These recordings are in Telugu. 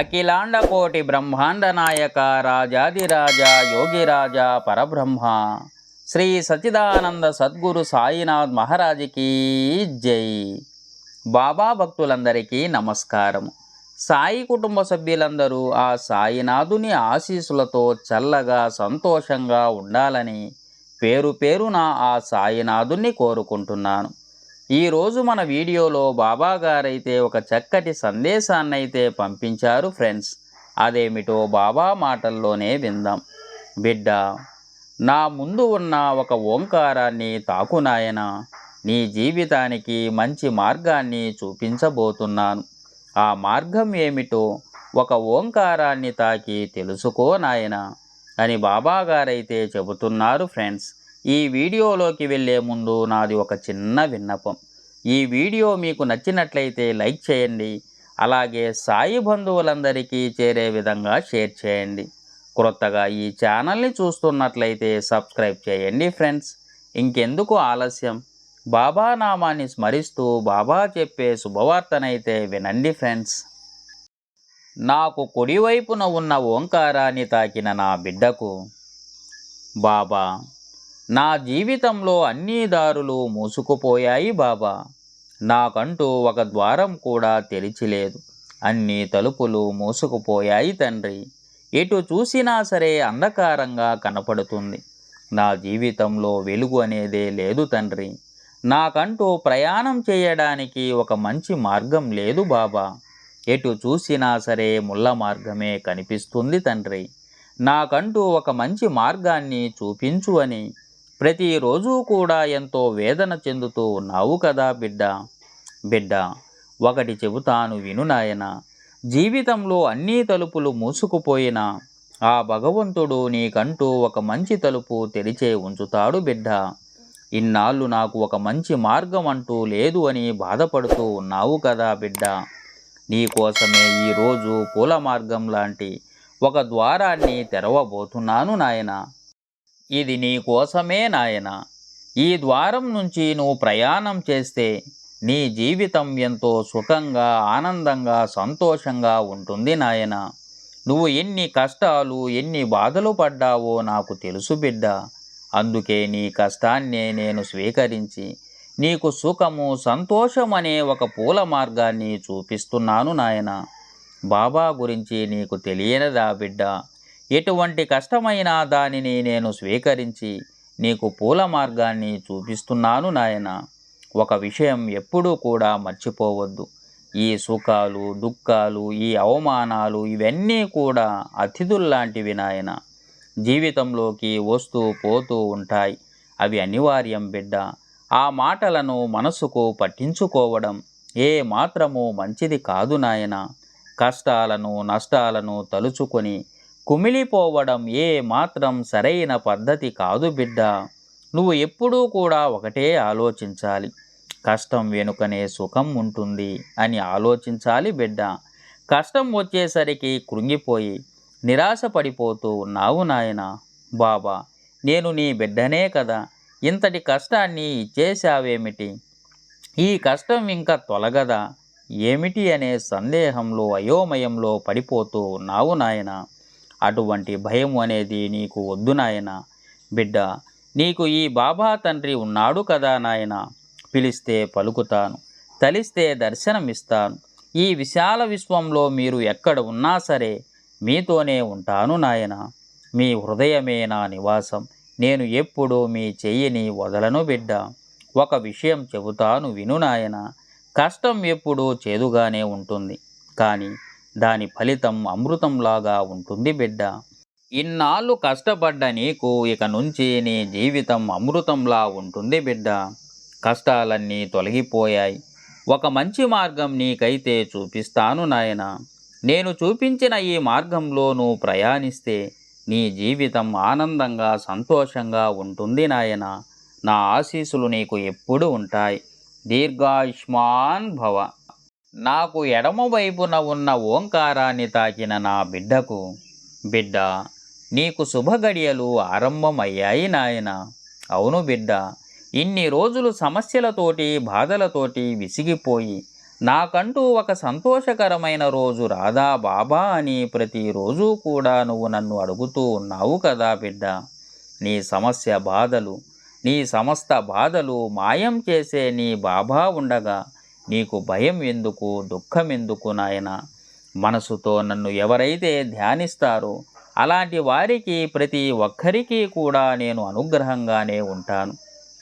అఖిలాండ కోటి బ్రహ్మాండ నాయక రాజాదిరాజ యోగిరాజ పరబ్రహ్మ. శ్రీ సచిదానంద సద్గురు సాయినాథ్ మహారాజుకి జై. బాబా భక్తులందరికీ నమస్కారం. సాయి కుటుంబ సభ్యులందరూ ఆ సాయినాథుని ఆశీస్సులతో చల్లగా సంతోషంగా ఉండాలని పేరు పేరున ఆ సాయినాథుని కోరుకుంటున్నాను. ఈరోజు మన వీడియోలో బాబా గారైతే ఒక చక్కటి సందేశాన్ని అయితే పంపించారు ఫ్రెండ్స్. అదేమిటో బాబా మాటల్లోనే విందాం. బిడ్డ నా ముందు ఉన్న ఒక ఓంకారాన్ని తాకునాయన నీ జీవితానికి మంచి మార్గాన్ని చూపించబోతున్నాను. ఆ మార్గం ఏమిటో ఒక ఓంకారాన్ని తాకి తెలుసుకో నాయన అని బాబా గారైతే చెబుతున్నారు ఫ్రెండ్స్. ఈ వీడియోలోకి వెళ్ళే ముందు నాది ఒక చిన్న విన్నపం. ఈ వీడియో మీకు నచ్చినట్లయితే లైక్ చేయండి అలాగే సాయి బంధువులందరికీ చేరే విధంగా షేర్ చేయండి. క్రొత్తగా ఈ ఛానల్ని చూస్తున్నట్లయితే సబ్స్క్రైబ్ చేయండి ఫ్రెండ్స్. ఇంకెందుకు ఆలస్యం? బాబా నామాన్ని స్మరిస్తూ బాబా చెప్పే శుభవార్తనైతే వినండి ఫ్రెండ్స్. నాకు కుడివైపున ఉన్న ఓంకారాన్ని తాకిన నా బిడ్డకు బాబా నా జీవితంలో అన్ని దారులు మూసుకుపోయాయి బాబా. నాకంటూ ఒక ద్వారం కూడా తెరిచిలేదు. అన్ని తలుపులు మూసుకుపోయాయి తండ్రి. ఎటు చూసినా సరే అంధకారంగా కనపడుతుంది. నా జీవితంలో వెలుగు అనేదే లేదు తండ్రి. నాకంటూ ప్రయాణం చేయడానికి ఒక మంచి మార్గం లేదు బాబా. ఎటు చూసినా సరే ముళ్ళ మార్గమే కనిపిస్తుంది తండ్రి. నాకంటూ ఒక మంచి మార్గాన్ని చూపించు అని ప్రతిరోజు కూడా ఎంతో వేదన చెందుతూ ఉన్నావు కదా బిడ్డ. బిడ్డ ఒకటి చెబుతాను విను నాయన. జీవితంలో అన్ని తలుపులు మూసుకుపోయినా ఆ భగవంతుడు నీకంటూ ఒక మంచి తలుపు తెరిచే ఉంచుతాడు బిడ్డ. ఇన్నాళ్ళు నాకు ఒక మంచి మార్గం అంటూ లేదు అని బాధపడుతూ ఉన్నావు కదా బిడ్డ. నీకోసమే ఈరోజు పూల మార్గం లాంటి ఒక ద్వారాన్ని తెరవబోతున్నాను నాయన. ఇది నీ కోసమే నాయన. ఈ ద్వారం నుంచి నువ్వు ప్రయాణం చేస్తే నీ జీవితం ఎంతో సుఖంగా ఆనందంగా సంతోషంగా ఉంటుంది నాయన. నువ్వు ఎన్ని కష్టాలు ఎన్ని బాధలు పడ్డావో నాకు తెలుసు బిడ్డ. అందుకే నీ కష్టాన్నే నేను స్వీకరించి నీకు సుఖము సంతోషం అనే ఒక పూల మార్గాన్ని చూపిస్తున్నాను నాయన. బాబా గురించి నీకు తెలియనిదా బిడ్డ? ఎటువంటి కష్టమైన దానిని నేను స్వీకరించి నీకు పూల మార్గాన్ని చూపిస్తున్నాను నాయన. ఒక విషయం ఎప్పుడూ కూడా మర్చిపోవద్దు. ఈ సుఖాలు దుఃఖాలు ఈ అవమానాలు ఇవన్నీ కూడా అతిథుల్లాంటివి నాయన. జీవితంలోకి వస్తూ పోతూ ఉంటాయి. అవి అనివార్యం బిడ్డ. ఆ మాటలను మనసుకు పట్టించుకోవడం ఏ మాత్రము మంచిది కాదు నాయన. కష్టాలను నష్టాలను తలుచుకొని కుమిలిపోవడం ఏ మాత్రం సరైన పద్ధతి కాదు బిడ్డ. నువ్వు ఎప్పుడూ కూడా ఒకటే ఆలోచించాలి. కష్టం వెనుకనే సుఖం ఉంటుంది అని ఆలోచించాలి బిడ్డ. కష్టం వచ్చేసరికి కృంగిపోయి నిరాశ పడిపోతూ ఉన్నావు నాయన. బాబా నేను నీ బిడ్డనే కదా. ఇంతటి కష్టాన్ని ఇచ్చేశావేమిటి? ఈ కష్టం ఇంకా తొలగదా? ఏమిటి అనే సందేహంలో అయోమయంలో పడిపోతూ ఉన్నావు నాయనా. అటువంటి భయం అనేది నీకు వద్దు నాయన. బిడ్డ నీకు ఈ బాబా తండ్రి ఉన్నాడు కదా నాయన. పిలిస్తే పలుకుతాను తలిస్తే దర్శనమిస్తాను. ఈ విశాల విశ్వంలో మీరు ఎక్కడ ఉన్నా సరే మీతోనే ఉంటాను నాయన. మీ హృదయమే నా నివాసం నేను ఎప్పుడూ మీ చెయ్యిని వదలను బిడ్డ. ఒక విషయం చెబుతాను విను నాయన కష్టం ఎప్పుడూ చేదుగానే ఉంటుంది. కానీ దాని ఫలితం అమృతంలాగా ఉంటుంది బిడ్డ. ఇన్నాళ్ళు కష్టపడ్డ నీకు ఇక నుంచి నీ జీవితం అమృతంలా ఉంటుంది బిడ్డ. కష్టాలన్నీ తొలగిపోయాయి. ఒక మంచి మార్గం నీకైతే చూపిస్తాను నాయన. నేను చూపించిన ఈ మార్గంలో నువ్వు ప్రయాణిస్తే నీ జీవితం ఆనందంగా సంతోషంగా ఉంటుంది నాయన. నా ఆశీస్సులు నీకు ఎప్పుడు ఉంటాయి. దీర్ఘాయుష్మాన్ భవ. నాకు ఎడమ వైపున ఉన్న ఓంకారాన్ని తాకిన నా బిడ్డకు బిడ్డ నీకు శుభగడియలు ఆరంభమయ్యాయి నాయన. అవును బిడ్డ ఇన్ని రోజులు సమస్యలతోటి బాధలతోటి విసిగిపోయి నాకంటూ ఒక సంతోషకరమైన రోజు రాదా బాబా అని ప్రతిరోజు కూడా నువ్వు నన్ను అడుగుతూ ఉన్నావు కదా బిడ్డ. నీ సమస్య బాధలు నీ సమస్త బాధలు మాయం చేసే నీ బాబా ఉండగా నీకు భయం ఎందుకు దుఃఖం ఎందుకు నాయన? మనసుతో నన్ను ఎవరైతే ధ్యానిస్తారో అలాంటి వారికి ప్రతి ఒక్కరికి కూడా నేను అనుగ్రహంగానే ఉంటాను.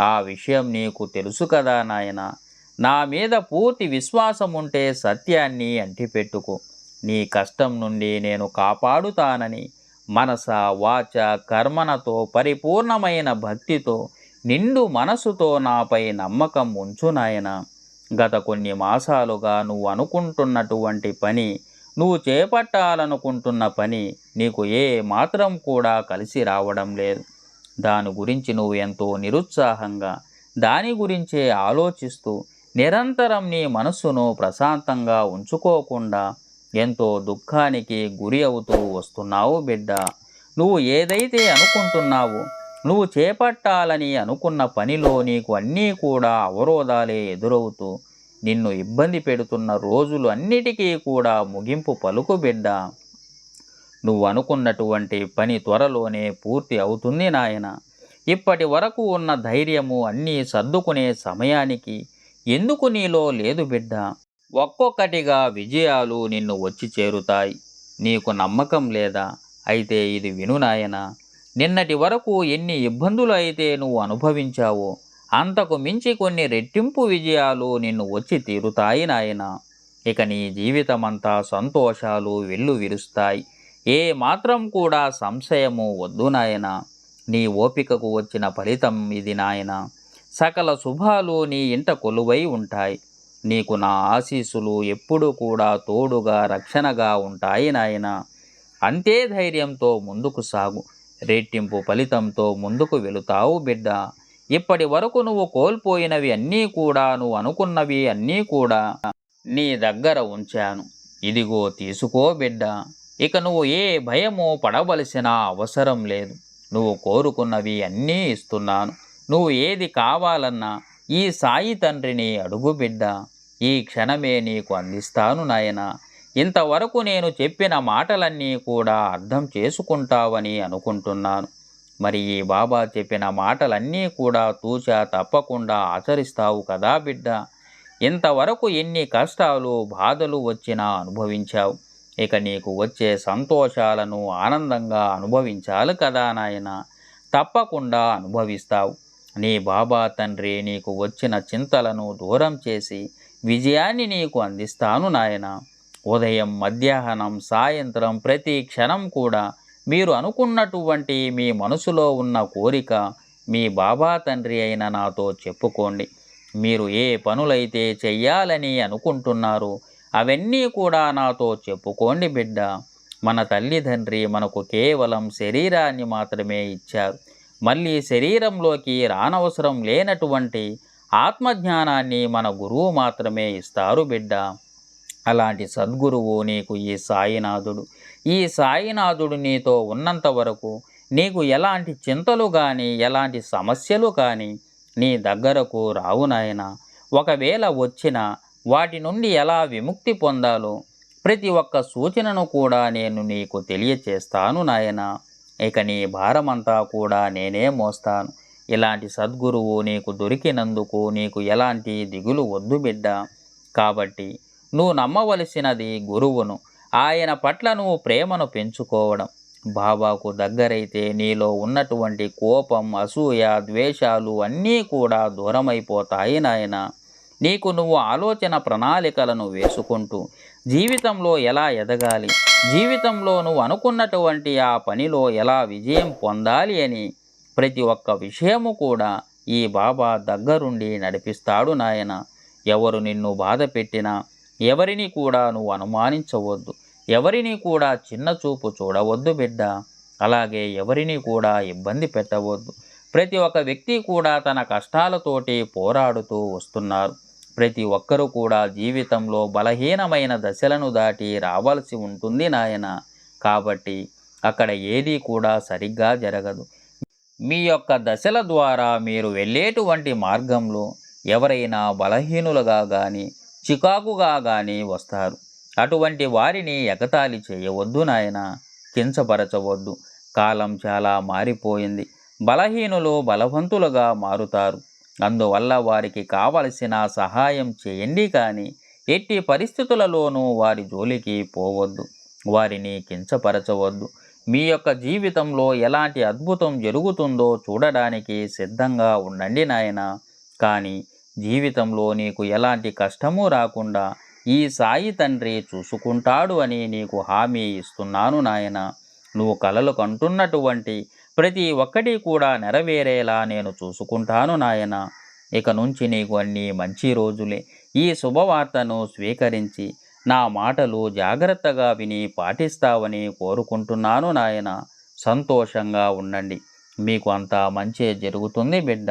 ఆ విషయం నీకు తెలుసు కదా నాయన. నా మీద పూర్తి విశ్వాసం ఉంటే సత్యాన్ని అంటిపెట్టుకో. నీ కష్టం నుండి నేను కాపాడుతానని మనస వాచ కర్మనతో పరిపూర్ణమైన భక్తితో నిండు మనసుతో నాపై నమ్మకం ఉంచు నాయన. గత కొన్ని మాసాలుగా నువ్వు అనుకుంటున్నటువంటి పని నువ్వు చేపట్టాలనుకుంటున్న పని నీకు ఏ మాత్రం కూడా కలిసి రావడం లేదు. దాని గురించి నువ్వు ఎంతో నిరుత్సాహంగా దాని గురించే ఆలోచిస్తూ నిరంతరం నీ మనస్సును ప్రశాంతంగా ఉంచుకోకుండా ఎంతో దుఃఖానికి గురి అవుతూ వస్తున్నావు బిడ్డ. నువ్వు ఏదైతే అనుకుంటున్నావో నువ్వు చేపట్టాలని అనుకున్న పనిలో నీకు అన్నీ కూడా అవరోధాలే ఎదురవుతూ నిన్ను ఇబ్బంది పెడుతున్న రోజులు అన్నిటికీ కూడా ముగింపు పలుకు బిడ్డ. నువ్వు అనుకున్నటువంటి పని త్వరలోనే పూర్తి అవుతుంది నాయన. ఇప్పటి వరకు ఉన్న ధైర్యము అన్నీ సర్దుకునే సమయానికి ఎందుకు నీలో లేదు బిడ్డ? ఒక్కొక్కటిగా విజయాలు నిన్ను వచ్చి చేరుతాయి. నీకు నమ్మకం లేదా? అయితే ఇది విను నాయనా. నిన్నటి వరకు ఎన్ని ఇబ్బందులు అయితే నువ్వు అనుభవించావో అంతకు మించి కొన్ని రెట్టింపు విజయాలు నిన్ను వచ్చి తీరుతాయి నాయన. ఇక నీ జీవితమంతా సంతోషాలు వెల్లు విరుస్తాయి. ఏ మాత్రం కూడా సంశయము వద్దు నాయన. నీ ఓపికకు వచ్చిన ఫలితం ఇది నాయన. సకల శుభాలు నీ ఇంట కొలువై ఉంటాయి. నీకు నా ఆశీస్సులు ఎప్పుడు కూడా తోడుగా రక్షణగా ఉంటాయి నాయన. అంతే ధైర్యంతో ముందుకు సాగు. రెట్టింపు ఫలితంతో ముందుకు వెళుతావు బిడ్డ. ఇప్పటి వరకు నువ్వు కోల్పోయినవి అన్నీ కూడా నువ్వు అనుకున్నవి అన్నీ కూడా నీ దగ్గర ఉంచాను. ఇదిగో తీసుకో బిడ్డ. ఇక నువ్వు ఏ భయము పడవలసిన అవసరం లేదు. నువ్వు కోరుకున్నవి అన్నీ ఇస్తున్నాను. నువ్వు ఏది కావాలన్నా ఈ సాయి తండ్రిని అడుగు బిడ్డ. ఈ క్షణమే నీకు అందిస్తాను నాయనా. ఇంతవరకు నేను చెప్పిన మాటలన్నీ కూడా అర్థం చేసుకుంటావని అనుకుంటున్నాను. మరి ఈ బాబా చెప్పిన మాటలన్నీ కూడా తూచా తప్పకుండా ఆచరిస్తావు కదా బిడ్డ. ఇంతవరకు ఎన్ని కష్టాలు బాధలు వచ్చినా అనుభవించావు. ఇక నీకు వచ్చే సంతోషాలను ఆనందంగా అనుభవించాలి కదా నాయన. తప్పకుండా అనుభవిస్తావు. నీ బాబా తండ్రి నీకు వచ్చిన చింతలను దూరం చేసి విజయాన్ని నీకు అందిస్తాను నాయనా. ఉదయం మధ్యాహ్నం సాయంత్రం ప్రతి క్షణం కూడా మీరు అనుకున్నటువంటి మీ మనసులో ఉన్న కోరిక మీ బాబా తండ్రి అయిన నాతో చెప్పుకోండి. మీరు ఏ పనులైతే చెయ్యాలని అనుకుంటున్నారు అవన్నీ కూడా నాతో చెప్పుకోండి బిడ్డ. మన తల్లిదండ్రి మనకు కేవలం శరీరాన్ని మాత్రమే ఇచ్చారు. మళ్ళీ శరీరంలోకి రానవసరం లేనటువంటి ఆత్మజ్ఞానాన్ని మన గురువు మాత్రమే ఇస్తారు బిడ్డ. అలాంటి సద్గురువు నీకు ఈ సాయినాథుడు. ఈ సాయినాథుడు నీతో ఉన్నంత వరకు నీకు ఎలాంటి చింతలు కానీ ఎలాంటి సమస్యలు కానీ నీ దగ్గరకు రావు నాయన. ఒకవేళ వచ్చినా వాటి నుండి ఎలా విముక్తి పొందాలో ప్రతి ఒక్క సూచనను కూడా నేను నీకు తెలియచేస్తాను నాయన. ఇక నీ భారమంతా కూడా నేనే మోస్తాను. ఇలాంటి సద్గురువు నీకు దొరికినందుకు నీకు ఎలాంటి దిగులు వద్దు బిడ్డ. కాబట్టి నువ్వు నమ్మవలసినది గురువును. ఆయన పట్ల నువ్వు ప్రేమను పెంచుకోవడం. బాబాకు దగ్గరైతే నీలో ఉన్నటువంటి కోపం అసూయ ద్వేషాలు అన్నీ కూడా దూరమైపోతాయి నాయన. నీకు నువ్వు ఆలోచన ప్రణాళికలను వేసుకుంటూ జీవితంలో ఎలా ఎదగాలి? జీవితంలో నువ్వు అనుకున్నటువంటి ఆ పనిలో ఎలా విజయం పొందాలి అని ప్రతి ఒక్క విషయము కూడా ఈ బాబా దగ్గరుండి నడిపిస్తాడు నాయన. ఎవరు నిన్ను బాధ పెట్టినా ఎవరిని కూడా నువ్వు అనుమానించవద్దు. ఎవరిని కూడా చిన్న చూపు చూడవద్దు బిడ్డ. అలాగే ఎవరిని కూడా ఇబ్బంది పెట్టవద్దు. ప్రతి ఒక్క వ్యక్తి కూడా తన కష్టాలతోటి పోరాడుతూ వస్తున్నారు. ప్రతి ఒక్కరూ కూడా జీవితంలో బలహీనమైన దశలను దాటి రావాల్సి ఉంటుంది నాయన. కాబట్టి అక్కడ ఏదీ కూడా సరిగ్గా జరగదు. మీ యొక్క దశల ద్వారా మీరు వెళ్ళేటువంటి మార్గంలో ఎవరైనా బలహీనులుగా కానీ చికాకుగా కానీ వస్తారు. అటువంటి వారిని ఎగతాళి చేయవద్దు నాయన కించపరచవద్దు. కాలం చాలా మారిపోయింది. బలహీనులు బలవంతులుగా మారుతారు. అందువల్ల వారికి కావలసిన సహాయం చేయండి కానీ ఎట్టి పరిస్థితులలోనూ వారి జోలికి పోవద్దు. వారిని కించపరచవద్దు. మీ యొక్క జీవితంలో ఎలాంటి అద్భుతం జరుగుతుందో చూడడానికి సిద్ధంగా ఉండండి నాయన. కానీ జీవితంలో నీకు ఎలాంటి కష్టము రాకుండా ఈ సాయి తండ్రి చూసుకుంటాడు అని నీకు హామీ ఇస్తున్నాను నాయన. నువ్వు కలలు కంటున్నటువంటి ప్రతి ఒక్కటి కూడా నెరవేరేలా నేను చూసుకుంటాను నాయన. ఇక నుంచి నీకు అన్ని మంచి రోజులే. ఈ శుభవార్తను స్వీకరించి నా మాటలు జాగ్రత్తగా విని పాటిస్తావని కోరుకుంటున్నాను నాయన. సంతోషంగా ఉండండి. మీకు అంతా మంచి జరుగుతుంది బిడ్డ.